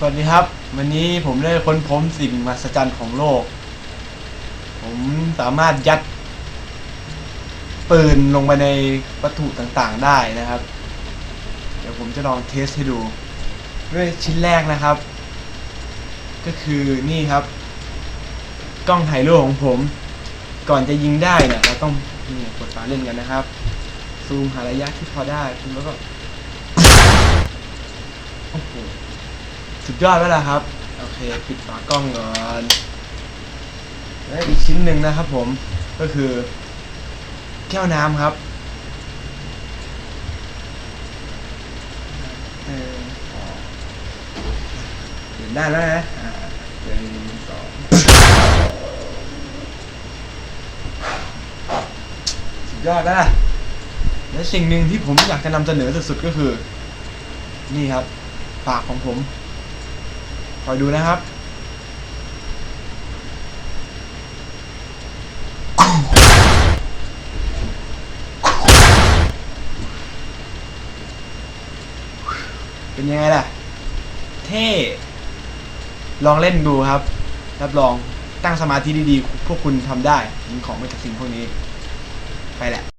สวัสดีครับ วันนี้ผมได้ค้นพบสิ่งมหัศจรรย์ของโลก ผมสามารถยัด ปืนลงไปในวัตถุต่างๆได้นะครับ เดี๋ยวผมจะลองเทสให้ดู ด้วยชิ้นแรกนะครับ ก็คือนี่ครับ กล้องถ่ายรูปของผม ก่อนจะยิงได้เนี่ยเราต้องนี่กดฝาเล่นกันนะครับ ซูมหาระยะที่พอได้แล้วก็โอ้โห สุดยอดแล้วล่ะครับ โอเค ปิดฝากล้องก่อนและอีกชิ้นหนึ่งนะครับผม ก็คือ แก้วน้ำครับเห็นได้แล้วนะหนึ่งสองสุดยอดแล้วล่ะและสิ่งหนึ่งที่ผมอยากจะนำเสนอสุดๆก็คือ นี่ครับ ปากของผม คอยดูนะครับเป็นยังไงล่ะ เท่ ลองเล่นดูครับ รับรองตั้งสมาธิดีๆ พวกคุณทำได้ยิงของไม่จากสิ่งพวกนี้ ไปแหละ